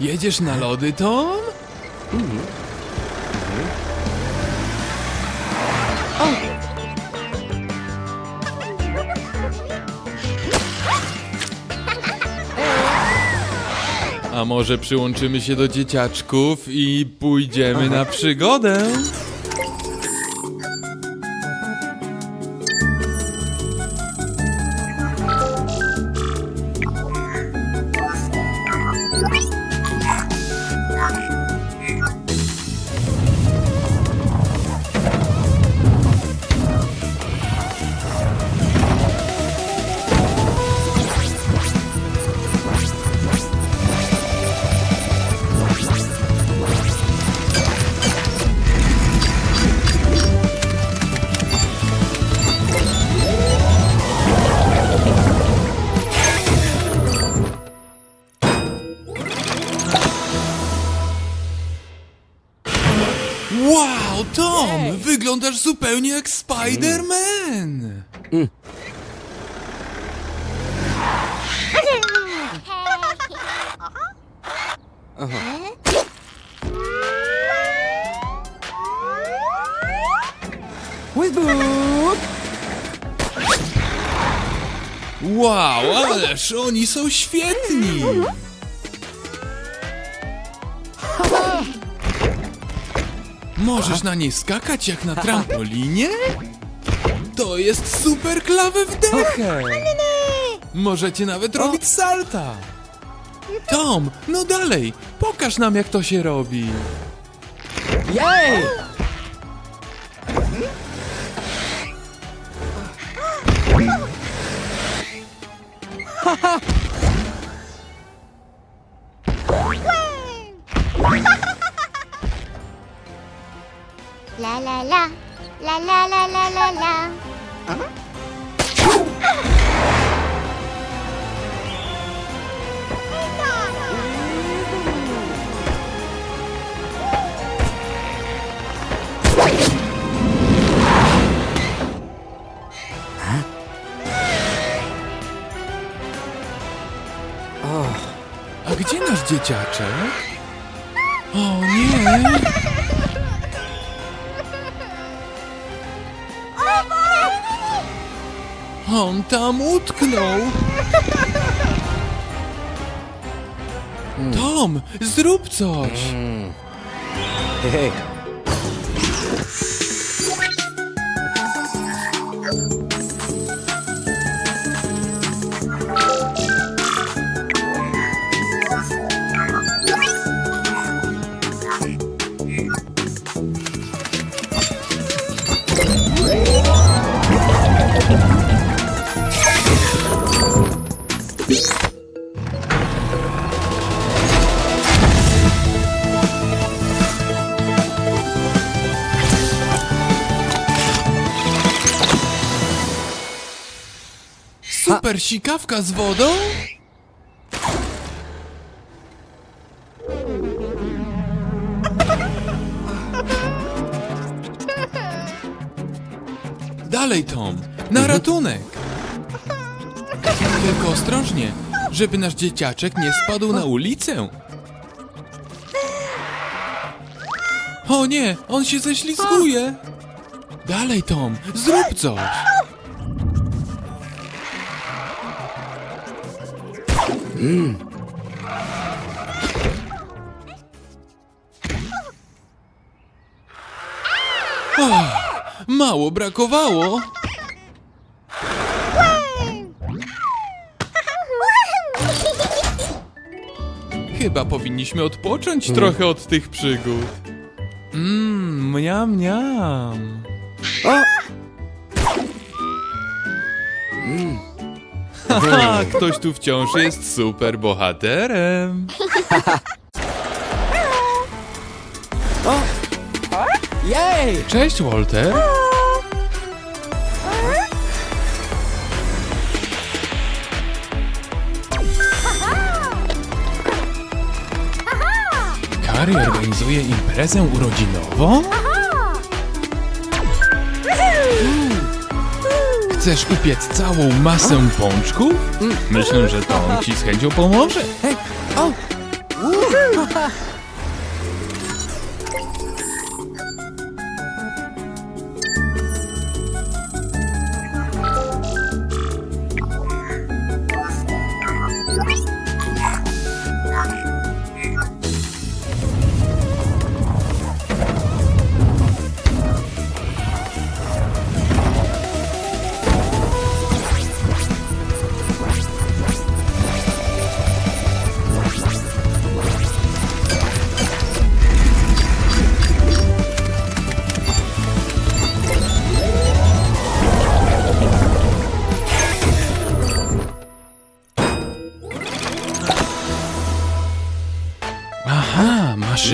Jedziesz na lody, Tom? A może przyłączymy się do dzieciaczków i pójdziemy na przygodę? Wyglądasz zupełnie jak Spider-Man! Whizbook! Wow, ależ oni są świetni! Możesz na niej skakać jak na trampolinie? To jest super klawe wdechę! Możecie nawet robić salta! Tom, no dalej, pokaż nam jak to się robi! Jej! La dzieciaczek? O nie! On tam utknął! Tom, zrób coś! Hej, Super sikawka z wodą? Dalej, Tom, na ratunek! Tylko ostrożnie, żeby nasz dzieciaczek nie spadł na ulicę. O nie, on się ześlizguje! Dalej, Tom, zrób coś! Mało brakowało. Chyba powinniśmy odpocząć trochę od tych przygód. Mmm, mniam, mniam. O! Haha, ktoś tu wciąż jest super bohaterem. O! Jej! Cześć, Walter. Kari organizuje imprezę urodzinową? Chcesz upiec całą masę pączków? Myślę, że Tom ci z chęcią pomoże. Hej! O!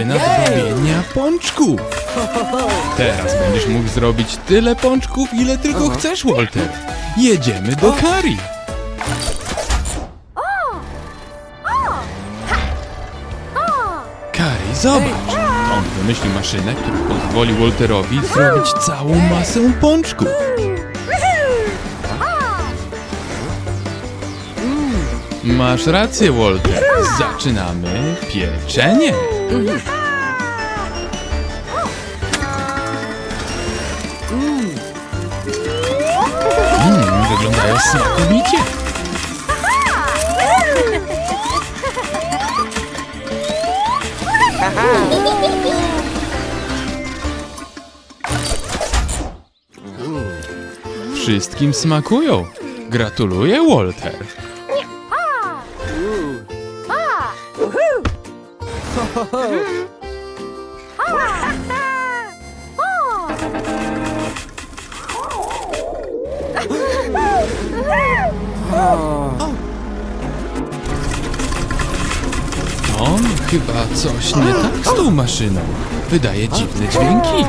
Maszyna do robienia pączków. Teraz będziesz mógł zrobić tyle pączków, ile tylko chcesz, Walter. Jedziemy do Kari. Kari, zobacz. On wymyśli maszynę, która pozwoli Walterowi zrobić całą masę pączków. Masz rację, Walter. Zaczynamy pieczenie. Mm, wyglądają smakowicie. Wszystkim smakują. Gratuluję, Walter. Chyba coś nie tak z tą maszyną. Wydaje dziwne dźwięki.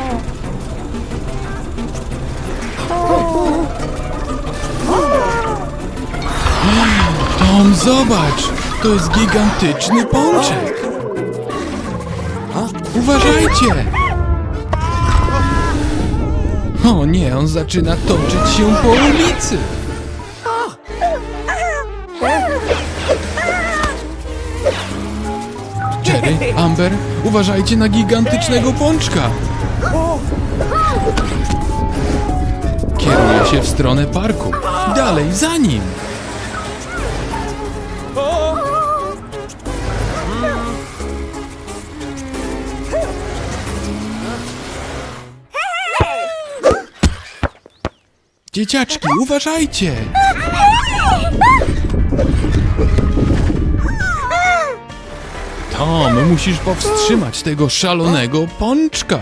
Tom, zobacz! To jest gigantyczny pączek! Uważajcie! O nie, on zaczyna toczyć się po ulicy! Amber, uważajcie na gigantycznego pączka! Kieruje się w stronę parku. Dalej, za nim! Dzieciaczki, uważajcie! Tom, musisz powstrzymać tego szalonego pączka.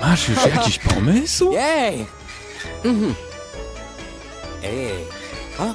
Masz już jakiś pomysł? Jej! Mhm. Ej. A?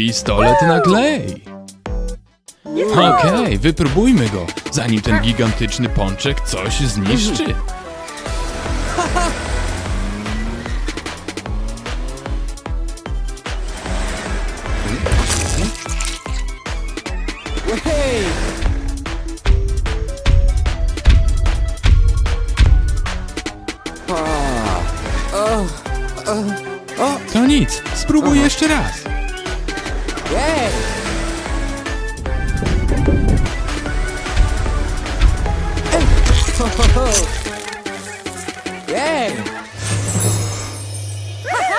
Pistolet na klej. Okej, wypróbujmy go, zanim ten gigantyczny pączek coś zniszczy. To nic, spróbuj jeszcze raz.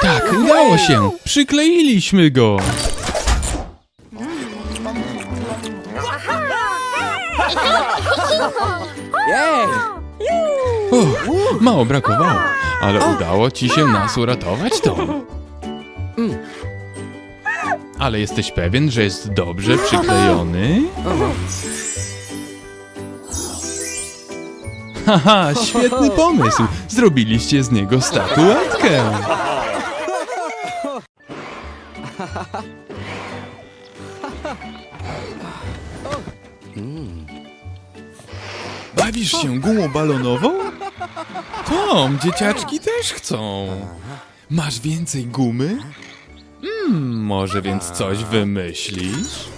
Tak, udało się. Przykleiliśmy go. Uff, mało brakowało, ale udało ci się nas uratować, Tom. Ale jesteś pewien, że jest dobrze przyklejony? Haha, świetny pomysł. Zrobiliście z niego statuetkę. Bawisz się gumą balonową? Tom, dzieciaczki też chcą. Masz więcej gumy? Hmm, może więc coś wymyślisz?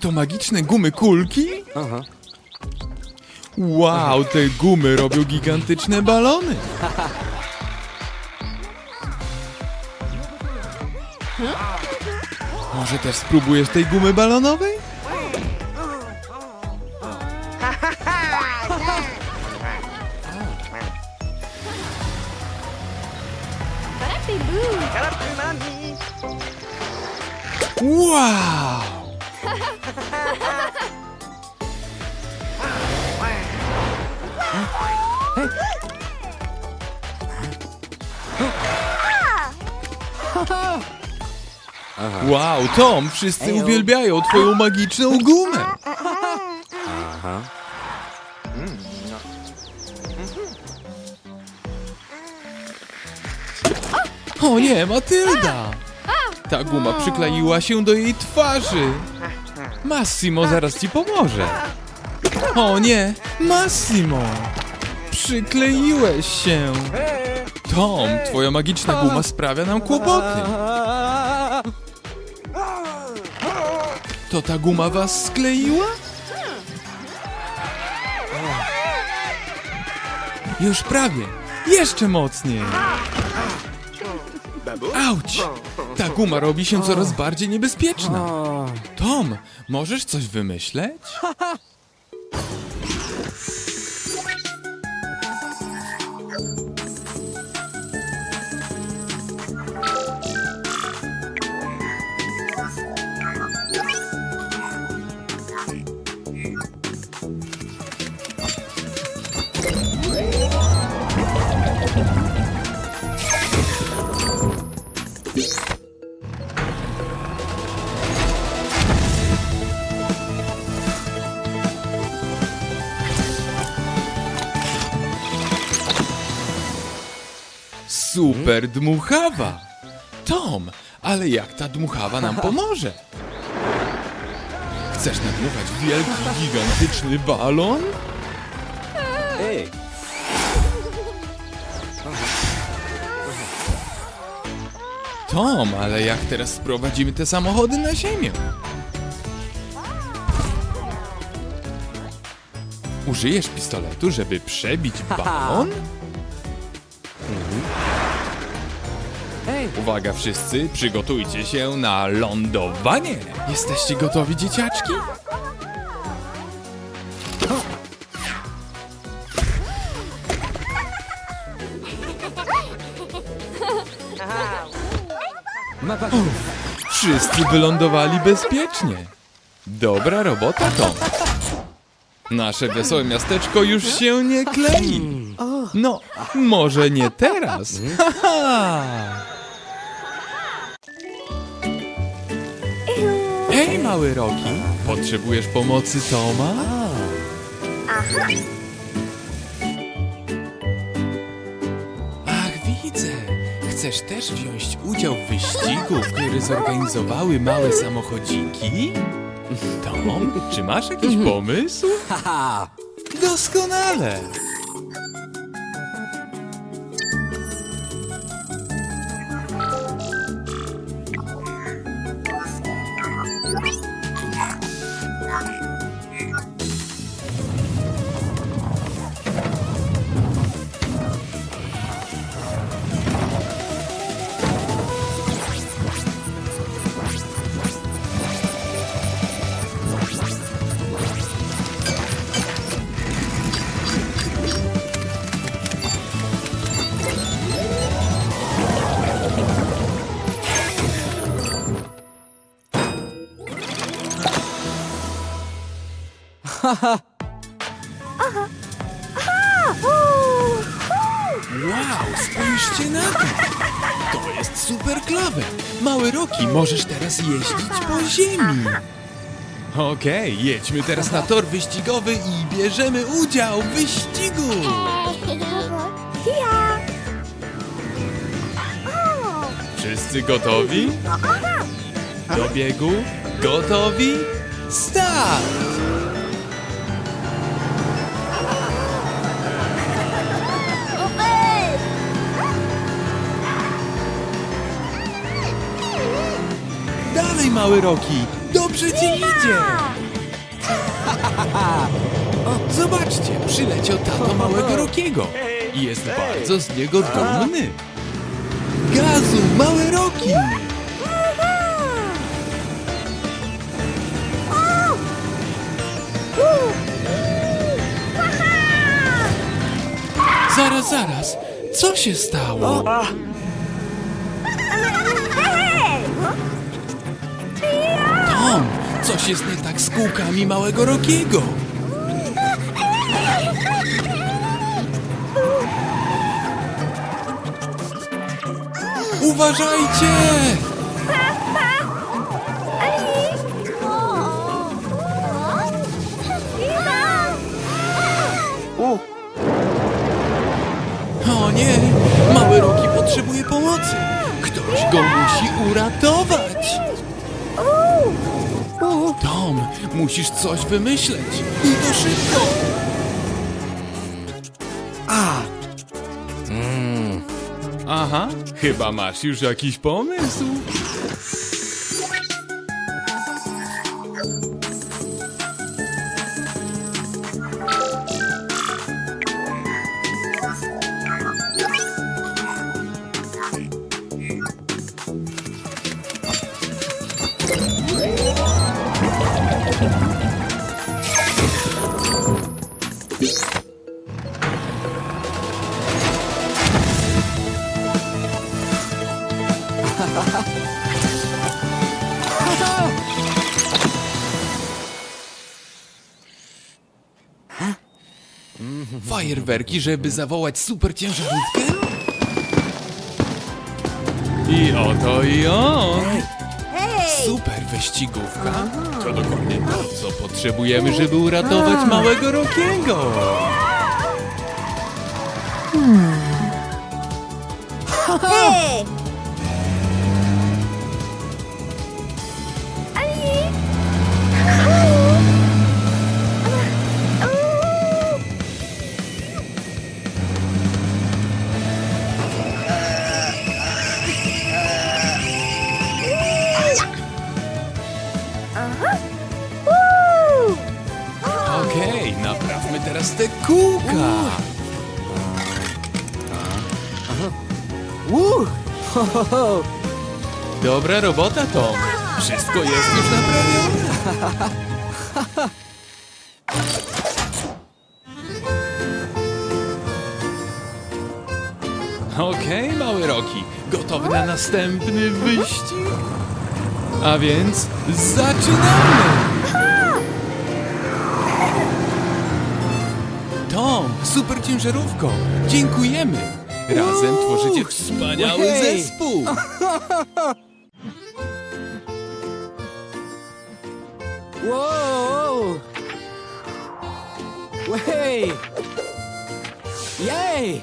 To magiczne gumy kulki? Aha. Wow, te gumy robią gigantyczne balony. Może też spróbujesz tej gumy balonowej? Wow! Wow, Tom, wszyscy uwielbiają twoją magiczną gumę. Aha. O nie, Matylda! Ta guma przykleiła się do jej twarzy. Massimo zaraz ci pomoże. O nie, Massimo! Przykleiłeś się. Tom, twoja magiczna guma sprawia nam kłopoty. To ta guma was skleiła? Już prawie. Jeszcze mocniej. Auć! Ta guma robi się coraz bardziej niebezpieczna. Tom, możesz coś wymyśleć? Super dmuchawa! Tom, ale jak ta dmuchawa nam pomoże? Chcesz nadmuchać wielki, gigantyczny balon? ej. Tom, ale jak teraz sprowadzimy te samochody na ziemię? Użyjesz pistoletu, żeby przebić balon? Ej, Uwaga wszyscy, przygotujcie się na lądowanie! Jesteście gotowi, dzieciaczki? Wszyscy wylądowali bezpiecznie. Dobra robota, Tom. Nasze wesołe miasteczko już się nie klei. No, może nie teraz. Haha. Hej, mały Roki. Potrzebujesz pomocy Toma? Ach, widzę. Chcesz też wziąć udział w wyścigu, który zorganizowały małe samochodziki? Tom, czy masz jakiś pomysł? Haha. Doskonale! Wow, spójrzcie na to! To jest super klawe! Mały Roki, możesz teraz jeździć po ziemi! Okej, jedźmy teraz na tor wyścigowy i bierzemy udział w wyścigu! Ja. O. Wszyscy gotowi? Do biegu? Gotowi? Start! Mały Roki! Dobrze ci idzie! O, zobaczcie, przyleciał tato małego Rokiego i jest bardzo z niego dumny. Gazu, mały Roki! Zaraz, zaraz, co się stało? Coś jest nie tak z kółkami małego Rokiego. Uważajcie! O nie, mały Roki potrzebuje pomocy. Ktoś go musi uratować. Tom, musisz coś wymyśleć. I to szybko. Aha, chyba masz już jakiś pomysł. Fajerwerki, żeby zawołać super ciężarówkę? I oto i on! Super wyścigówka! To dokładnie to, co potrzebujemy, żeby uratować małego Rokiego! Ej. Dobra robota, Tom! Wszystko jest już naprawione! Okej, mały Roki, gotowy na następny wyścig? A więc zaczynamy! Tom, super ciężarówko, dziękujemy! Razem tworzycie wspaniały zespół! Whoa! Way! Yay!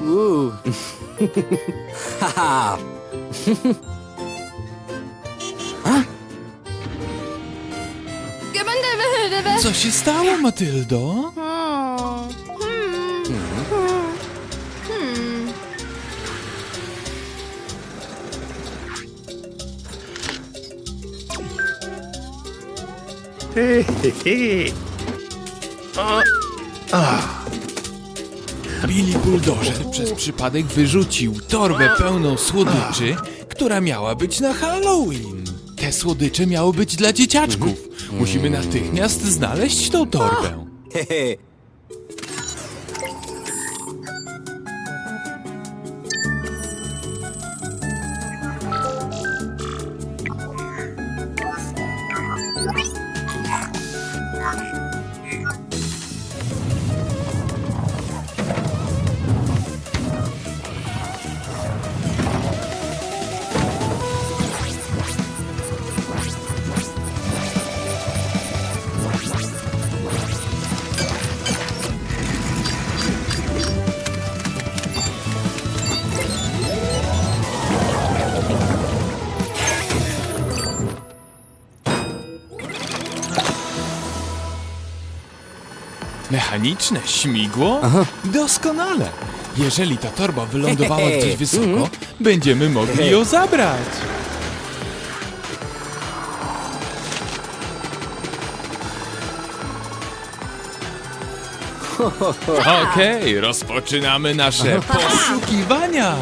Woo! Haha! Huh? Co się stało, Matyldo? Hmm. Hmm. Hmm. Billy Bulldozer przez przypadek wyrzucił torbę pełną słodyczy, która miała być na Halloween. Te słodycze miały być dla dzieciaczków. Musimy natychmiast znaleźć tą torbę. Mechaniczne śmigło? Doskonale. Jeżeli ta torba wylądowała gdzieś wysoko, będziemy mogli ją zabrać. Okej, rozpoczynamy nasze poszukiwania.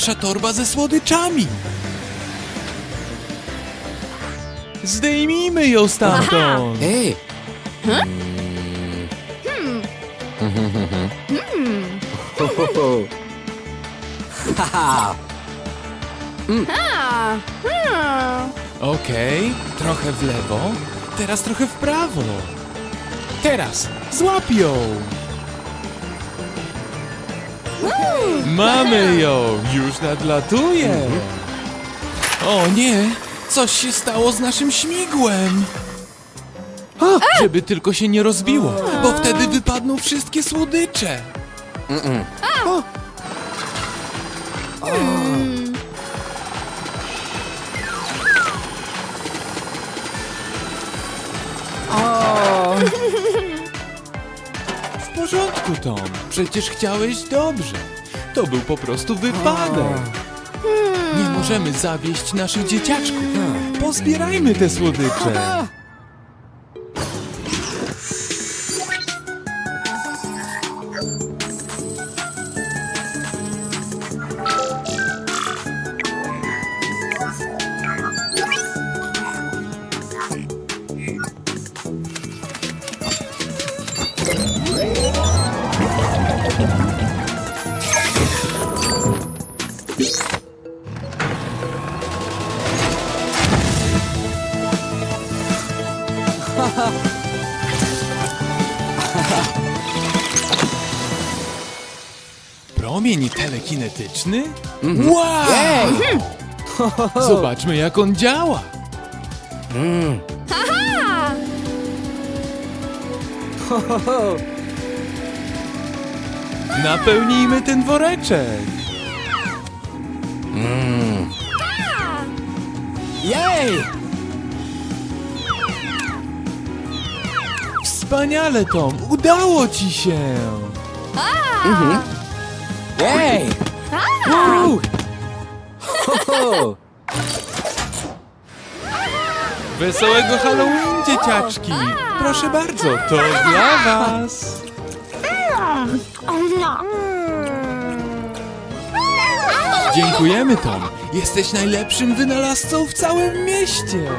Nasza torba ze słodyczami. Zdejmijmy ją stamtąd. Hej. Ho, ho, ho. Okej, trochę w lewo, teraz trochę w prawo. Teraz złap ją. Mamy ją, już nadlatuje. O nie, coś się stało z naszym śmigłem. Żeby tylko się nie rozbiło, bo wtedy wypadną wszystkie słodycze. Porządku, Tom. Przecież chciałeś dobrze. To był po prostu wypadek. Nie możemy zawieść naszych dzieciaczków. Pozbierajmy te słodycze. Promień telekinetyczny? Wow! Jej. Zobaczmy, jak on działa. Ho, ho. Napełnijmy ten woreczek. Jej. Wspaniale, Tom. Udało ci się. Ho, ho. Wesołego Halloween, dzieciaczki. Proszę bardzo, to dla was. Dziękujemy, Tom. Jesteś najlepszym wynalazcą w całym mieście.